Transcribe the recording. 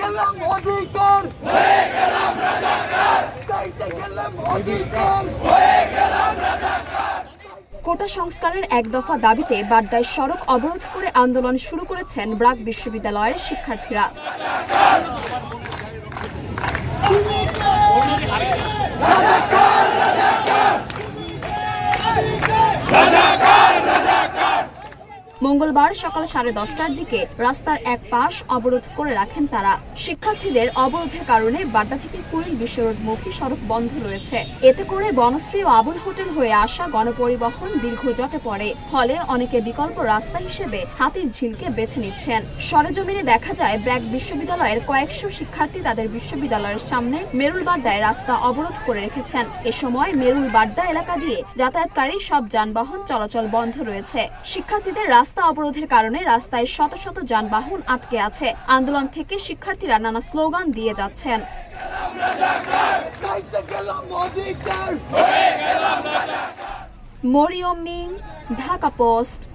গেলাম অধিকার। চাইতে গেলাম অধিকার। কোটা সংস্কারের এক দফা দাবিতে বাড্ডায় সড়ক অবরোধ করে আন্দোলন শুরু করেছেন ব্রাক বিশ্ববিদ্যালয়ের শিক্ষার্থীরা। মঙ্গলবার সকাল সাড়ে দশটার দিকে রাস্তার এক পাশ অবরোধ করে রাখেন তারা। শিক্ষার্থীদের অবরোধের কারণে বাড্ডা থেকে কুড়িল বিশ্ব রোডমুখী সড়ক বন্ধ রয়েছে। এতে করে বনশ্রী ও আবুল হোটেল হয়ে আসা গণপরিবহন দীর্ঘ জটে পড়ে। ফলে অনেকে বিকল্প রাস্তা হিসেবে হাতির ঝিলকে বেছে নিচ্ছেন। সরেজমিনে দেখা যায়, ব্র্যাক বিশ্ববিদ্যালয়ের কয়েকশো শিক্ষার্থী তাদের বিশ্ববিদ্যালয়ের সামনে মেরুল বাড্ডায় রাস্তা অবরোধ করে রেখেছেন। এ সময় মেরুল বাড্ডা এলাকা দিয়ে যাতায়াতকারী সব যানবাহন চলাচল বন্ধ রয়েছে। শিক্ষার্থীদের রাস্তা অবরোধের কারণে রাস্তায় শত শত যানবাহন আটকে আছে। আন্দোলন থেকে শিক্ষার্থীরা নানা স্লোগান দিয়ে যাচ্ছেন। মরিয়মিং ঢাকা পোস্ট।